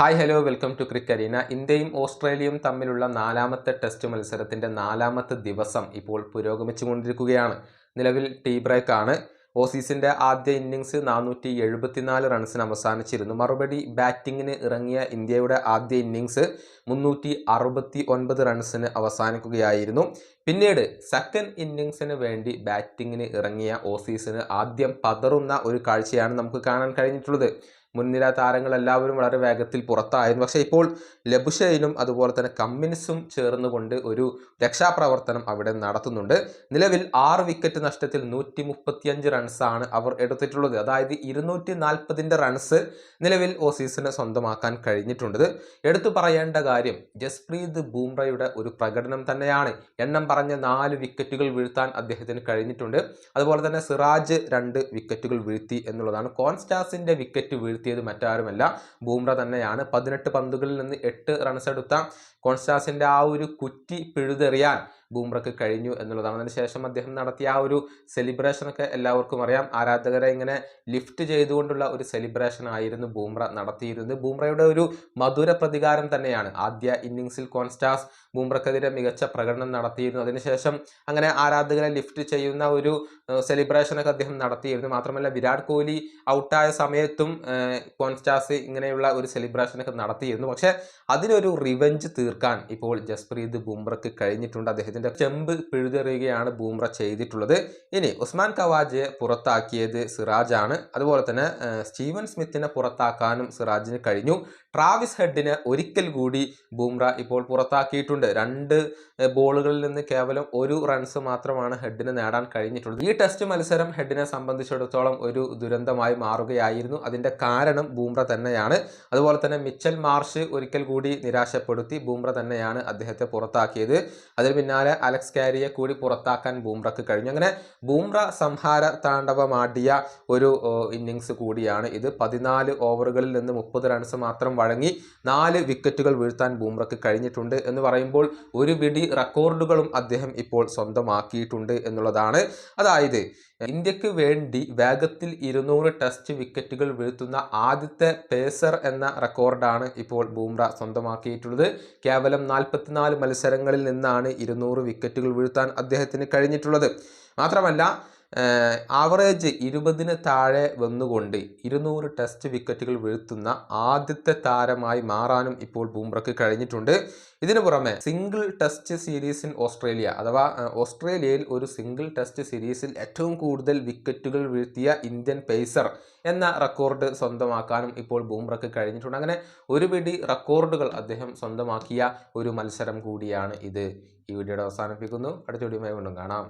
Hi hello welcome to Cricarena ഇന്ത്യയും ഓസ്ട്രേലിയയും തമ്മിലുള്ള നാലാമത്തെ ടെസ്റ്റ് മത്സരത്തിന്റെ നാലാമത്തെ ദിവസം ഇപ്പോൾ പുരോഗമിച്ചുകൊണ്ടിരിക്കുകയാണ്. നിലവിൽ ടീ ബ്രേക്ക് ആണ്. ഓസീസിന്റെ ആദ്യ ഇന്നിങ്സ് നാനൂറ്റി എഴുപത്തിനാല് റൺസിന് അവസാനിച്ചിരുന്നു. മറുപടി ബാറ്റിങ്ങിന് ഇറങ്ങിയ ഇന്ത്യയുടെ ആദ്യ ഇന്നിങ്സ് മുന്നൂറ്റി അറുപത്തി ഒൻപത് റൺസിന് അവസാനിക്കുകയായിരുന്നു. പിന്നീട് സെക്കൻഡ് ഇന്നിങ്സിന് വേണ്ടി ബാറ്റിങ്ങിന് ഇറങ്ങിയ ഓസീസിന് ആദ്യം പതറുന്ന ഒരു കാഴ്ചയാണ് നമുക്ക് കാണാൻ കഴിഞ്ഞിട്ടുള്ളത്. മുൻനിര താരങ്ങൾ എല്ലാവരും വളരെ വേഗത്തിൽ പുറത്തായിരുന്നു. പക്ഷേ ഇപ്പോൾ ലബുഷയിലും അതുപോലെ തന്നെ കമ്മിൻസും ചേർന്നുകൊണ്ട് ഒരു രക്ഷാപ്രവർത്തനം അവിടെ നടത്തുന്നുണ്ട്. നിലവിൽ ആറ് വിക്കറ്റ് നഷ്ടത്തിൽ നൂറ്റി മുപ്പത്തിയഞ്ച് റൺസാണ് അവർ എടുത്തിട്ടുള്ളത്. അതായത് ഇരുന്നൂറ്റി നാൽപ്പതിന്റെ റൺസ് നിലവിൽ ഓസീസിന് സ്വന്തമാക്കാൻ കഴിഞ്ഞിട്ടുണ്ട്. എടുത്തു പറയേണ്ട കാര്യം ജസ്പ്രീത് ബൂംറയുടെ ഒരു പ്രകടനം തന്നെയാണ്. എണ്ണം പറഞ്ഞ നാല് വിക്കറ്റുകൾ വീഴ്ത്താൻ അദ്ദേഹത്തിന് കഴിഞ്ഞിട്ടുണ്ട്. അതുപോലെ തന്നെ സിറാജ് രണ്ട് വിക്കറ്റുകൾ വീഴ്ത്തി എന്നുള്ളതാണ്. കോൺസ്റ്റാസിന്റെ വിക്കറ്റ് വീഴ്ത്തിയത് മറ്റാരുമല്ല. ബൂംറ തന്നെയാണ്. പതിനെട്ട് പന്തുകളിൽ നിന്ന് എട്ട് റൺസ് എടുത്ത കോൺസ്റ്റാസിന്റെ ആ ഒരു കുറ്റി പിഴുതെറിയാൻ ബൂംറക്ക് കഴിഞ്ഞു എന്നുള്ളതാണ്. അതിനുശേഷം അദ്ദേഹം നടത്തിയ ആ ഒരു സെലിബ്രേഷനൊക്കെ എല്ലാവർക്കും അറിയാം. ആരാധകരെ ഇങ്ങനെ ലിഫ്റ്റ് ചെയ്തുകൊണ്ടുള്ള ഒരു സെലിബ്രേഷൻ ആയിരുന്നു ബൂംറ നടത്തിയിരുന്നത്. ബൂംറയുടെ ഒരു മധുര പ്രതികാരം തന്നെയാണ്. ആദ്യ ഇന്നിങ്സിൽ കോൺസ്റ്റാസ് ബൂംറക്കെതിരെ മികച്ച പ്രകടനം നടത്തിയിരുന്നു. അതിനുശേഷം അങ്ങനെ ആരാധകരെ ലിഫ്റ്റ് ചെയ്യുന്ന ഒരു സെലിബ്രേഷനൊക്കെ അദ്ദേഹം നടത്തിയിരുന്നു. മാത്രമല്ല വിരാട് കോഹ്ലി ഔട്ടായ സമയത്തും കോൺസ്റ്റാസ് ഇങ്ങനെയുള്ള ഒരു സെലിബ്രേഷനൊക്കെ നടത്തിയിരുന്നു. പക്ഷേ അതിനൊരു റിവെഞ്ച് തീർക്കാൻ ഇപ്പോൾ ജസ്പ്രീത് ബുംറയ്ക്ക് കഴിഞ്ഞിട്ടുണ്ട്. അദ്ദേഹത്തിന്റെ ചെമ്പ് പിഴുതെറിയുകയാണ് ബൂംറ ചെയ്തിട്ടുള്ളത്. ഇനി ഉസ്മാൻ കവാജയെ പുറത്താക്കിയത് സിറാജാണ്. അതുപോലെ തന്നെ സ്റ്റീവൻ സ്മിത്തിനെ പുറത്താക്കാനും സിറാജിന് കഴിഞ്ഞു. ട്രാവിസ് ഹെഡിനെ ഒരിക്കൽ കൂടി ബൂംറ ഇപ്പോൾ പുറത്താക്കിയിട്ടുണ്ട്. രണ്ട് ബോളുകളിൽ നിന്ന് കേവലം ഒരു റൺസ് മാത്രമാണ് ഹെഡിന് നേടാൻ കഴിഞ്ഞിട്ടുള്ളത്. ഈ ടെസ്റ്റ് മത്സരം ഹെഡിനെ സംബന്ധിച്ചിടത്തോളം ഒരു ദുരന്തമായി മാറുകയായിരുന്നു. അതിന്റെ കാരണം ബൂംറ തന്നെയാണ്. അതുപോലെ തന്നെ മിച്ചൽ മാർഷ് ഒരിക്കൽ കൂടി നിരാശപ്പെടുത്തി ബൂംറ തന്നെയാണ് അദ്ദേഹത്തെ പുറത്താക്കിയത്. അതിന് പിന്നാലെ അലക്സ് കാരിയെ കൂടി പുറത്താക്കാൻ ബൂംറക്ക് കഴിഞ്ഞു. അങ്ങനെ ബൂംറ സംഹാര താണ്ഡവമാടിയ ഒരു ഇന്നിങ്സ് കൂടിയാണ് ഇത്. പതിനാല് ഓവറുകളിൽ നിന്ന് മുപ്പത് റൺസ് മാത്രം വഴങ്ങി നാല് വിക്കറ്റുകൾ വീഴ്ത്താൻ ബൂംറക്ക് കഴിഞ്ഞിട്ടുണ്ട് എന്ന് പറയുമ്പോൾ ഒരു പിടി റെക്കോർഡുകളും അദ്ദേഹം ഇപ്പോൾ സ്വന്തമാക്കിയിട്ടുണ്ട് എന്നുള്ളതാണ്. അതായത് ഇന്ത്യയ്ക്ക് വേണ്ടി വേഗത്തിൽ ഇരുന്നൂറ് ടെസ്റ്റ് വിക്കറ്റുകൾ വീഴ്ത്തുന്ന ആദ്യത്തെ പേസർ എന്ന റെക്കോർഡാണ് ഇപ്പോൾ ബൂംറ സ്വന്തമാക്കിയിട്ടുള്ളത്. കേവലം നാൽപ്പത്തിനാല് മത്സരങ്ങളിൽ നിന്നാണ് ഇരുന്നൂറ് വിക്കറ്റുകൾ വീഴ്ത്താൻ അദ്ദേഹത്തിന് കഴിഞ്ഞിട്ടുള്ളത്. മാത്രമല്ല ആവറേജ് ഇരുപതിന് താഴെ വന്നുകൊണ്ട് ഇരുന്നൂറ് ടെസ്റ്റ് വിക്കറ്റുകൾ വീഴ്ത്തുന്ന ആദ്യത്തെ താരമായി മാറാനും ഇപ്പോൾ ബൂംറക്ക് കഴിഞ്ഞിട്ടുണ്ട്. ഇതിനു പുറമെ single test series in Australia അഥവാ ഓസ്ട്രേലിയയിൽ ഒരു സിംഗിൾ ടെസ്റ്റ് സീരീസിൽ ഏറ്റവും കൂടുതൽ വിക്കറ്റുകൾ വീഴ്ത്തിയ ഇന്ത്യൻ പേസർ എന്ന റെക്കോർഡ് സ്വന്തമാക്കാനും ഇപ്പോൾ ബൂംബ്രക്ക് കഴിഞ്ഞിട്ടുണ്ട്. അങ്ങനെ ഒരു പിടി റെക്കോർഡുകൾ അദ്ദേഹം സ്വന്തമാക്കിയ ഒരു മത്സരം കൂടിയാണ് ഇത്. ഈ വീഡിയോയുടെ അവസാനിപ്പിക്കുന്നു. അടുത്ത വീഡിയോയുമായി വീണ്ടും കാണാം.